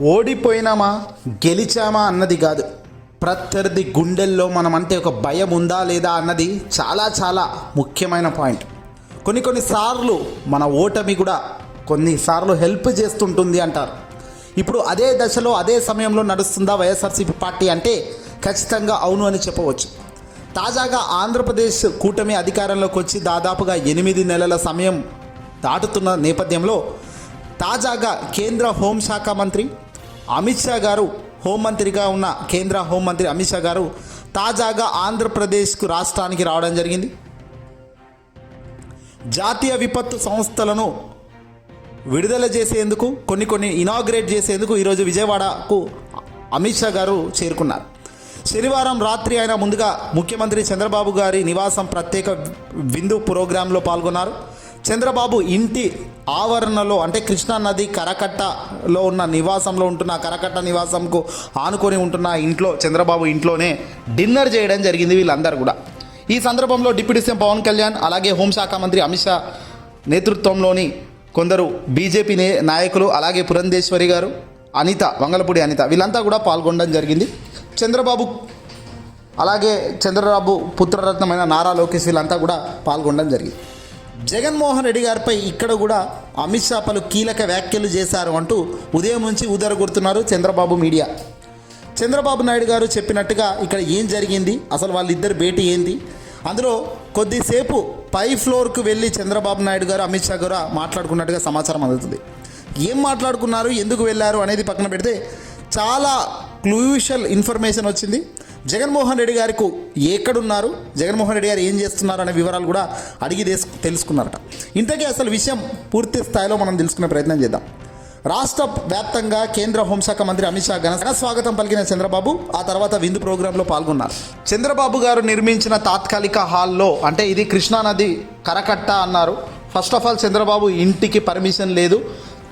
ఓడిపోయినామా గెలిచామా అన్నది కాదు. ప్రత్యర్థి గుండెల్లో మనమంటే ఒక భయం ఉందా లేదా అన్నది చాలా చాలా ముఖ్యమైన పాయింట్. కొన్ని కొన్నిసార్లు మన ఓటమి కూడా కొన్నిసార్లు హెల్ప్ చేస్తుంటుంది అంటారు. ఇప్పుడు అదే దశలో అదే సమయంలో నడుస్తుందా వైఎస్ఆర్సీపీ పార్టీ అంటే ఖచ్చితంగా అవును అని చెప్పవచ్చు. తాజాగా ఆంధ్రప్రదేశ్ కూటమి అధికారంలోకి వచ్చి దాదాపుగా ఎనిమిది నెలల సమయం దాటుతున్న నేపథ్యంలో తాజాగా కేంద్ర హోంశాఖ మంత్రి అమిత్ షా గారు హోంమంత్రిగా ఉన్న కేంద్ర హోంమంత్రి అమిత్ షా గారు తాజాగా ఆంధ్రప్రదేశ్కు రాష్ట్రానికి రావడం జరిగింది. జాతీయ విపత్తు సంస్థలను విడుదల చేసేందుకు కొన్ని కొన్ని ఇనాగ్రేట్ చేసేందుకు ఈరోజు విజయవాడకు అమిత్ షా గారు చేరుకున్నారు. శనివారం రాత్రి ఆయన ముందుగా ముఖ్యమంత్రి చంద్రబాబు గారి నివాసం ప్రత్యేక విందు ప్రోగ్రాంలో పాల్గొన్నారు. చంద్రబాబు ఇంటి ఆవరణలో అంటే కృష్ణా నది కరకట్టలో ఉన్న నివాసంలో ఉంటున్న కరకట్ట నివాసంకు ఆనుకొని ఉంటున్న ఇంట్లో చంద్రబాబు ఇంట్లోనే డిన్నర్ చేయడం జరిగింది వీళ్ళందరూ కూడా. ఈ సందర్భంలో డిప్యూటీ సీఎం పవన్ కళ్యాణ్ అలాగే హోంశాఖ మంత్రి అమిత్ షా నేతృత్వంలోని కొందరు బీజేపీ నే నాయకులు అలాగే పురంధేశ్వరి గారు అనిత వంగలపూడి అనిత వీళ్ళంతా కూడా పాల్గొనడం జరిగింది. చంద్రబాబు అలాగే చంద్రబాబు పుత్రరత్నమైన నారా లోకేష్ వీళ్ళంతా కూడా పాల్గొనడం జరిగింది. జగన్మోహన్ రెడ్డి గారిపై ఇక్కడ కూడా అమిత్ షా పలు కీలక వ్యాఖ్యలు చేశారు అంటూ ఉదయం నుంచి ఉదరగొడుతున్నారు చంద్రబాబు మీడియా. చంద్రబాబు నాయుడు గారు చెప్పినట్టుగా ఇక్కడ ఏం జరిగింది? అసలు వాళ్ళిద్దరు భేటీ ఏంది? అందులో కొద్దిసేపు పై ఫ్లోర్కు వెళ్ళి చంద్రబాబు నాయుడు గారు అమిత్ షా గారు మాట్లాడుకున్నట్టుగా సమాచారం అందుతుంది. ఏం మాట్లాడుకున్నారు? ఎందుకు వెళ్ళారు? అనేది పక్కన పెడితే చాలా క్లూషల్ ఇన్ఫర్మేషన్ వచ్చింది. జగన్మోహన్ రెడ్డి గారికి ఎక్కడున్నారు? జగన్మోహన్ రెడ్డి గారు ఏం చేస్తున్నారు అనే వివరాలు కూడా అడిగి తెలుసుకున్నారట. ఇంతకీ అసలు విషయం పూర్తి స్థాయిలో మనం తెలుసుకునే ప్రయత్నం చేద్దాం. రాష్ట్ర వ్యాప్తంగా కేంద్ర హోంశాఖ మంత్రి అమిత్ షా ఘన స్వాగతం పలికిన చంద్రబాబు ఆ తర్వాత విందు ప్రోగ్రాంలో పాల్గొన్నారు. చంద్రబాబు గారు నిర్మించిన తాత్కాలిక హాల్లో అంటే ఇది కృష్ణానది కరకట్ట అన్నారు. ఫస్ట్ ఆఫ్ ఆల్ చంద్రబాబు ఇంటికి పర్మిషన్ లేదు.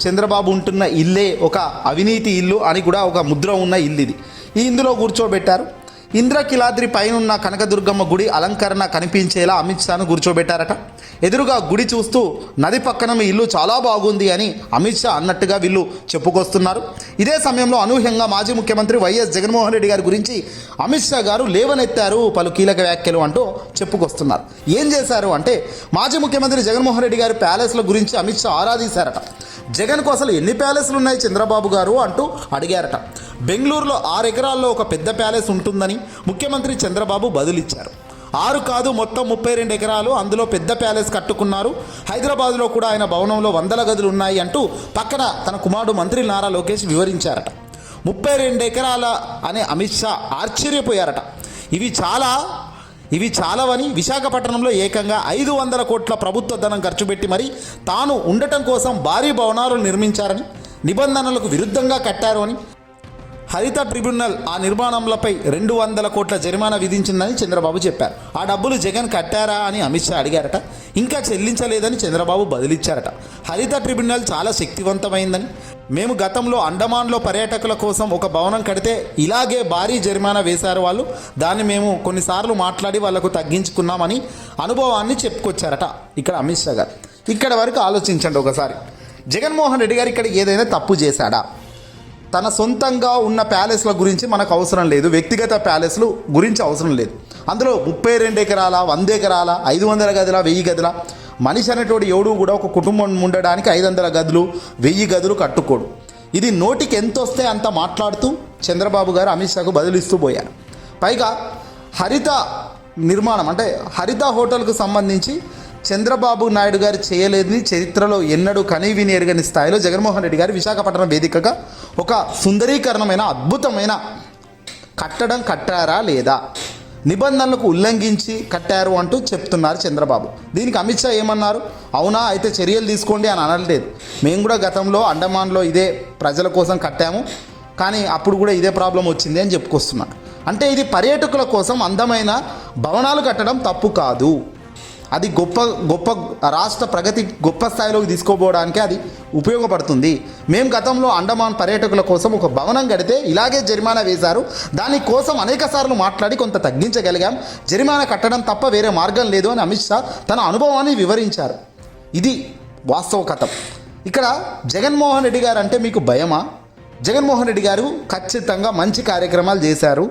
చంద్రబాబు ఉంటున్న ఇల్లే ఒక అవినీతి ఇల్లు అని కూడా ఒక ముద్ర ఉన్న ఇల్లు ఇది ఈ ఇందులో కూర్చోబెట్టారు. ఇంద్రకిలాద్రి పైనున్న కనకదుర్గమ్మ గుడి అలంకరణ కనిపించేలా అమిత్ షాను కూర్చోబెట్టారట. ఎదురుగా గుడి చూస్తూ నది పక్కన మీ ఇల్లు చాలా బాగుంది అని అమిత్ షా అన్నట్టుగా వీళ్ళు చెప్పుకొస్తున్నారు. ఇదే సమయంలో అనూహ్యంగా మాజీ ముఖ్యమంత్రి వైఎస్ జగన్మోహన్ రెడ్డి గారి గురించి అమిత్ షా గారు లేవనెత్తారు పలు కీలక వ్యాఖ్యలు అంటూ చెప్పుకొస్తున్నారు. ఏం చేశారు అంటే మాజీ ముఖ్యమంత్రి జగన్మోహన్ రెడ్డి గారి ప్యాలెస్ల గురించి అమిత్ షా ఆరాధీశారట. జగన్కు అసలు ఎన్ని ప్యాలెస్లు ఉన్నాయి చంద్రబాబు గారు అంటూ అడిగారట. బెంగళూరులో ఆరు ఎకరాల్లో ఒక పెద్ద ప్యాలెస్ ఉంటుందని ముఖ్యమంత్రి చంద్రబాబు బదులిచ్చారు. ఆరు కాదు మొత్తం ముప్పై రెండు ఎకరాలు అందులో పెద్ద ప్యాలెస్ కట్టుకున్నారు. హైదరాబాద్లో కూడా ఆయన భవనంలో వందల గదులు ఉన్నాయి అంటూ పక్కన తన కుమారుడు మంత్రి నారా లోకేష్ వివరించారట. ముప్పై రెండు ఎకరాల అనే అమిత్ షా ఆశ్చర్యపోయారట. ఇవి చాలా ఇవి చాలవని విశాఖపట్నంలో ఏకంగా ఐదు వందల కోట్ల ప్రభుత్వ ధనం ఖర్చు పెట్టి మరి తాను ఉండటం కోసం భారీ భవనాలు నిర్మించారని నిబంధనలకు విరుద్ధంగా కట్టారు అని హరిత ట్రిబ్యునల్ ఆ నిర్మాణంలపై రెండు వందల కోట్ల జరిమానా విధించిందని చంద్రబాబు చెప్పారు. ఆ డబ్బులు జగన్ కట్టారా అని అమిత్ షా అడిగారట. ఇంకా చెల్లించలేదని చంద్రబాబు బదిలిచ్చారట. హరిత ట్రిబ్యునల్ చాలా శక్తివంతమైందని మేము గతంలో అండమాన్లో పర్యాటకుల కోసం ఒక భవనం కడితే ఇలాగే భారీ జరిమానా వేశారు వాళ్ళు. దాన్ని మేము కొన్నిసార్లు మాట్లాడి వాళ్ళకు తగ్గించుకున్నామని అనుభవాన్ని చెప్పుకొచ్చారట ఇక్కడ అమిత్ షా గారు. ఇక్కడ వరకు ఆలోచించండి ఒకసారి. జగన్మోహన్ రెడ్డి గారు ఇక్కడ ఏదైనా తప్పు చేశాడా? తన సొంతంగా ఉన్న ప్యాలెస్ల గురించి మనకు అవసరం లేదు. వ్యక్తిగత ప్యాలెస్లు గురించి అవసరం లేదు. అందులో ముప్పై రెండు ఎకరాల వంద ఎకరాల ఐదు వందల గదుల వెయ్యి గదుల మనిషి అనేటోడు ఎవడు కూడా ఒక కుటుంబం ఉండడానికి ఐదు వందల గదులు వెయ్యి గదులు కట్టుకోడు. ఇది నోటికి ఎంత వస్తే అంత మాట్లాడుతూ చంద్రబాబు గారు అమిత్ షాకు బదిలిస్తూ పోయారు. పైగా హరిత నిర్మాణం అంటే హరిత హోటల్కు సంబంధించి చంద్రబాబు నాయుడు గారు చేయలేదని చరిత్రలో ఎన్నడూ కనీవిని ఎరగని స్థాయిలో జగన్మోహన్ రెడ్డి గారు విశాఖపట్నం వేదికగా ఒక సుందరీకరణమైన అద్భుతమైన కట్టడం కట్టారా లేదా? నిబంధనలకు ఉల్లంఘించి కట్టారు అంటూ చెప్తున్నారు చంద్రబాబు. దీనికి అమిత్ షా ఏమన్నారు? అవునా అయితే చర్యలు తీసుకోండి అని అనట్లేదు. మేము కూడా గతంలో అండమాన్లో ఇదే ప్రజల కోసం కట్టాము. కానీ అప్పుడు కూడా ఇదే ప్రాబ్లం వచ్చింది అని చెప్పుకొస్తున్నాడు అంటే ఇది పర్యాటకుల కోసం అందమైన భవనాలు కట్టడం తప్పు కాదు. అది గొప్ప గొప్ప రాష్ట్ర ప్రగతి గొప్ప స్థాయిలోకి తీసుకోపోవడానికి అది ఉపయోగపడుతుంది. మేము గతంలో అండమాన్ పర్యాటకుల కోసం ఒక భవనం కడితే ఇలాగే జరిమానా వేశారు. దానికోసం అనేక సార్లు మాట్లాడి కొంత తగ్గించగలిగాం. జరిమానా కట్టడం తప్ప వేరే మార్గం లేదు అని అమిత్ షా తన అనుభవాన్ని వివరించారు. ఇది వాస్తవ కథం. ఇక్కడ జగన్మోహన్ రెడ్డి గారు అంటే మీకు భయమా? జగన్మోహన్ రెడ్డి గారు ఖచ్చితంగా మంచి కార్యక్రమాలు చేశారు.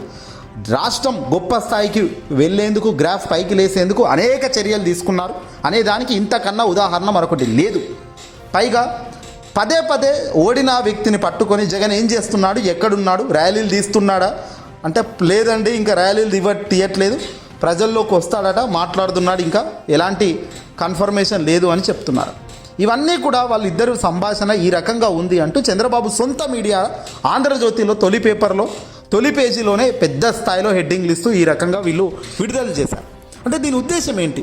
రాష్ట్రం గొప్ప స్థాయికి వెళ్ళేందుకు గ్రాఫ్ పైకి లేసేందుకు అనేక చర్యలు తీసుకున్నారు. అనే దానికి ఇంతకన్నా ఉదాహరణ మరొకటి లేదు. పైగా పదే పదే ఓడిన వ్యక్తిని పట్టుకొని జగన్ ఏం చేస్తున్నాడు? ఎక్కడున్నాడు? ర్యాలీలు తీస్తున్నాడా? అంటే లేదండి ఇంకా ర్యాలీలు ఇవ్వ తీయట్లేదు. ప్రజల్లోకి వస్తాడట మాట్లాడుతున్నాడు ఇంకా. ఎలాంటి కన్ఫర్మేషన్ లేదు అని చెప్తున్నారు. ఇవన్నీ కూడా వాళ్ళిద్దరు సంభాషణ ఈ రకంగా ఉంది అంటూ చంద్రబాబు సొంత మీడియా ఆంధ్రజ్యోతిలో తొలి పేపర్లో తొలి పేజీలోనే పెద్ద స్థాయిలో హెడ్డింగ్లు ఇస్తూ ఈ రకంగా వీళ్ళు విడుదల చేశారు. అంటే దీని ఉద్దేశం ఏంటి?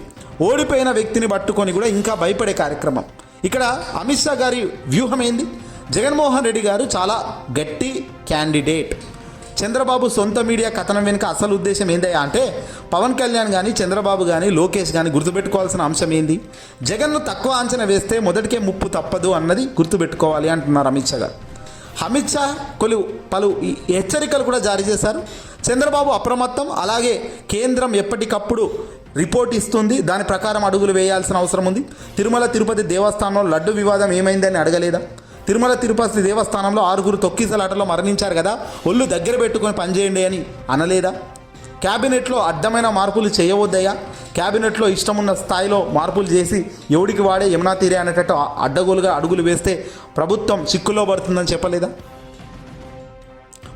ఓడిపోయిన వ్యక్తిని పట్టుకొని కూడా ఇంకా భయపడే కార్యక్రమం. ఇక్కడ అమిత్ షా గారి వ్యూహం ఏంది? జగన్మోహన్ రెడ్డి గారు చాలా గట్టి క్యాండిడేట్. చంద్రబాబు సొంత మీడియా కథనం వెనుక అసలు ఉద్దేశం ఏందయ్యా అంటే పవన్ కళ్యాణ్ కానీ చంద్రబాబు కానీ లోకేష్ కానీ గుర్తుపెట్టుకోవాల్సిన అంశం ఏంది? జగన్ను తక్కువ అంచనా వేస్తే మొదటికే ముప్పు తప్పదు అన్నది గుర్తుపెట్టుకోవాలి అంటున్నారు అమిత్ షా గారు. అమిత్ షా కొలు పలు హెచ్చరికలు కూడా జారీ చేశారు. చంద్రబాబు అప్రమత్తం అలాగే కేంద్రం ఎప్పటికప్పుడు రిపోర్ట్ ఇస్తుంది. దాని ప్రకారం అడుగులు వేయాల్సిన అవసరం ఉంది. తిరుమల తిరుపతి దేవస్థానంలో లడ్డు వివాదం ఏమైందని అడగలేదా? తిరుమల తిరుపతి దేవస్థానంలో ఆరుగురు తొక్కిసలాటలో మరణించారు కదా. ఒళ్ళు దగ్గర పెట్టుకొని పనిచేయండి అని అనలేదా? క్యాబినెట్లో అడ్డమైన మార్పులు చేయవద్దయ్యా. క్యాబినెట్లో ఇష్టమున్న స్థాయిలో మార్పులు చేసి ఎవడికి వాడే యమునా తీరే అనేటట్టు అడ్డగోలుగా అడుగులు వేస్తే ప్రభుత్వం చిక్కులో పడుతుందని చెప్పలేదా?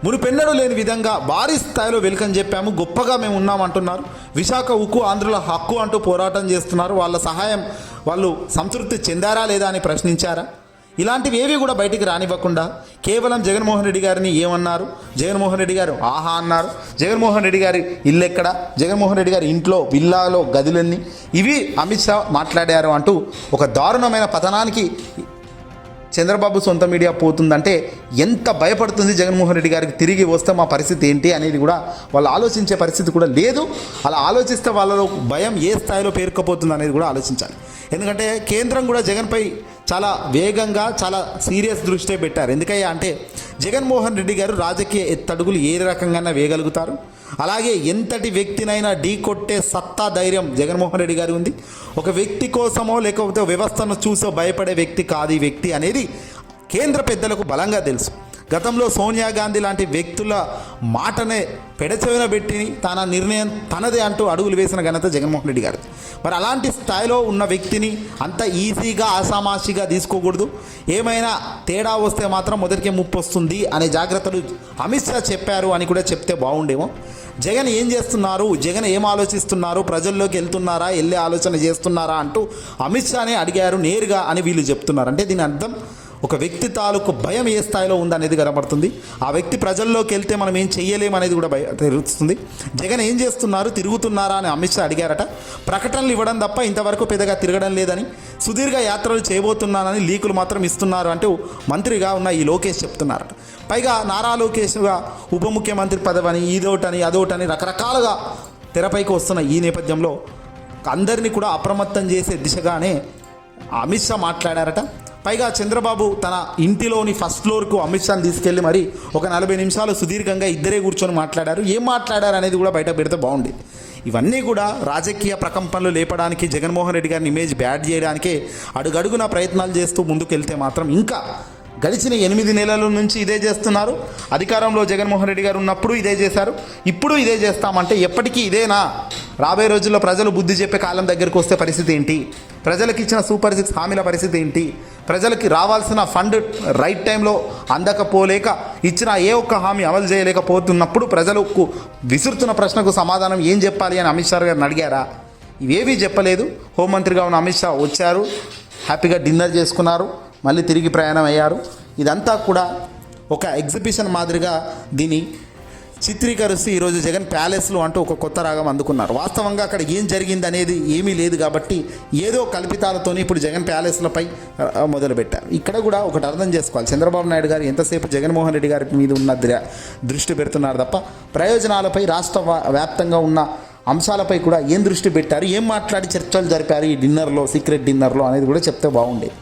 మునుపెన్నడూ లేని విధంగా భారీ స్థాయిలో వెలుకని చెప్పాము. గొప్పగా మేము ఉన్నామంటున్నారు. విశాఖ ఉక్కు ఆంధ్రుల హక్కు అంటూ పోరాటం చేస్తున్నారు. వాళ్ళ సహాయం వాళ్ళు సంతృప్తి చెందారా లేదా అని ప్రశ్నించారా? ఇలాంటివి ఏవి కూడా బయటికి రానివ్వకుండా కేవలం జగన్మోహన్ రెడ్డి గారిని ఏమన్నారు? జగన్మోహన్ రెడ్డి గారు ఆహా అన్నారు. జగన్మోహన్ రెడ్డి గారి ఇల్లు ఎక్కడ? జగన్మోహన్ రెడ్డి గారి ఇంట్లో విల్లాలో గదులన్నీ? ఇవి అమిత్ షా మాట్లాడారు అంటూ ఒక దారుణమైన పతనానికి చంద్రబాబు సొంత మీడియా పోతుందంటే ఎంత భయపడుతుంది జగన్మోహన్ రెడ్డి గారికి తిరిగి వస్తే మా పరిస్థితి ఏంటి అనేది కూడా వాళ్ళు ఆలోచించే పరిస్థితి కూడా లేదు. అలా ఆలోచిస్తే వాళ్ళలో భయం ఏ స్థాయిలో పేరుకపోతుంది అనేది కూడా ఆలోచించాలి. ఎందుకంటే కేంద్రం కూడా జగన్పై చాలా వేగంగా చాలా సీరియస్ దృష్టి పెట్టారు. ఎందుకయ్యా అంటే జగన్మోహన్ రెడ్డి గారు రాజకీయ ఎత్తడుగులు ఏ రకంగా వేయగలుగుతారు? అలాగే ఎంతటి వ్యక్తినైనా ఢీ కొట్టే సత్తా ధైర్యం జగన్మోహన్ రెడ్డి గారి ఉంది. ఒక వ్యక్తి కోసమో లేకపోతే వ్యవస్థను చూసో భయపడే వ్యక్తి కాదు ఈ వ్యక్తి అనేది కేంద్ర పెద్దలకు బలంగా తెలుసు. గతంలో సోనియా గాంధీ లాంటి వ్యక్తుల మాటనే పెడచెవిన పెట్టి తన నిర్ణయం తనదే అంటూ అడుగులు వేసిన ఘనత జగన్మోహన్ రెడ్డి గారు మరి అలాంటి స్థాయిలో ఉన్న వ్యక్తిని అంత ఈజీగా ఆసామాషిగా తీసుకోకూడదు. ఏమైనా తేడా వస్తే మాత్రం మొదటికే ముప్పు వస్తుంది అనే జాగ్రత్తలు అమిత్ షా చెప్పారు అని కూడా చెప్తే బాగుండేమో. జగన్ ఏం చేస్తున్నారు? జగన్ ఏం ఆలోచిస్తున్నారు? ప్రజల్లోకి వెళ్తున్నారా? వెళ్ళే ఆలోచన చేస్తున్నారా? అంటూ అమిత్ షానే అడిగారు నేరుగా అని వీళ్ళు చెప్తున్నారు. అంటే దీని అర్థం ఒక వ్యక్తి తాలూకు భయం ఏ స్థాయిలో ఉందనేది కనబడుతుంది. ఆ వ్యక్తి ప్రజల్లోకి వెళ్తే మనం ఏం చెయ్యలేం అనేది కూడా భయ తెలుస్తుంది. జగన్ ఏం చేస్తున్నారు? తిరుగుతున్నారా అని అమిత్ షా అడిగారట. ప్రకటనలు ఇవ్వడం తప్ప ఇంతవరకు పెద్దగా తిరగడం లేదని సుదీర్ఘ యాత్రలు చేయబోతున్నానని లీకులు మాత్రం ఇస్తున్నారు అంటూ మంత్రిగా ఉన్న ఈ లోకేష్ చెప్తున్నారట. పైగా నారా లోకేష్గా ఉప ముఖ్యమంత్రి పదవని ఇదోటని అదోటని రకరకాలుగా తెరపైకి వస్తున్న ఈ నేపథ్యంలో అందరినీ కూడా అప్రమత్తం చేసే దిశగానే అమిత్ షా మాట్లాడారట. పైగా చంద్రబాబు తన ఇంటిలోని ఫస్ట్ ఫ్లోర్కు అమిత్ షాని తీసుకెళ్ళి మరి ఒక నలభై నిమిషాలు సుదీర్ఘంగా ఇద్దరే కూర్చొని మాట్లాడారు. ఏం మాట్లాడారు అనేది కూడా బయట పెడితే బాగుండేది ఇవన్నీ కూడా రాజకీయ ప్రకంపనలు లేపడానికి జగన్మోహన్ రెడ్డి గారిని ఇమేజ్ బ్యాడ్ చేయడానికే అడుగడుగున ప్రయత్నాలు చేస్తూ ముందుకెళ్తే మాత్రం ఇంకా గడిచిన ఎనిమిది నెలల నుంచి ఇదే చేస్తున్నారు. అధికారంలో జగన్మోహన్ రెడ్డి గారు ఉన్నప్పుడు ఇదే చేశారు. ఇప్పుడు ఇదే చేస్తామంటే ఎప్పటికీ ఇదేనా? రాబోయే రోజుల్లో ప్రజలు బుద్ధి చెప్పే కాలం దగ్గరకు వస్తే పరిస్థితి ఏంటి? ప్రజలకు ఇచ్చిన సూపర్ సిక్స్ హామీల పరిస్థితి ఏంటి? ప్రజలకి రావాల్సిన ఫండ్ రైట్ టైంలో అందకపోలేక ఇచ్చిన ఏ ఒక్క హామీ అమలు చేయలేకపోతున్నప్పుడు ప్రజలకు విసురుతున్న ప్రశ్నకు సమాధానం ఏం చెప్పాలి అని అమిత్ షా గారిని అడిగారా? ఇవేవీ చెప్పలేదు. హోంమంత్రిగా ఉన్న అమిత్ షా వచ్చారు. హ్యాపీగా డిన్నర్ చేసుకున్నారు. మళ్ళీ తిరిగి ప్రయాణం అయ్యారు. ఇదంతా కూడా ఒక ఎగ్జిబిషన్ మాదిరిగా దీని చిత్రీకరిస్తూ ఈరోజు జగన్ ప్యాలెస్లో అంటూ ఒక కొత్త రాగం అందుకున్నారు. వాస్తవంగా అక్కడ ఏం జరిగింది అనేది ఏమీ లేదు కాబట్టి ఏదో కల్పితాలతోని ఇప్పుడు జగన్ ప్యాలెస్లపై మొదలుపెట్టారు. ఇక్కడ కూడా ఒకటి అర్థం చేసుకోవాలి. చంద్రబాబు నాయుడు గారు ఎంతసేపు జగన్మోహన్ రెడ్డి గారి మీద ఉన్న దృష్టి పెడుతున్నారు తప్ప ప్రయోజనాలపై రాష్ట్ర వ్యాప్తంగా ఉన్న అంశాలపై కూడా ఏం దృష్టి పెట్టారు? ఏం మాట్లాడి చర్చలు జరిపారు? ఈ డిన్నర్లో సీక్రెట్ డిన్నర్లో అనేది కూడా చెప్తే బాగుండేది.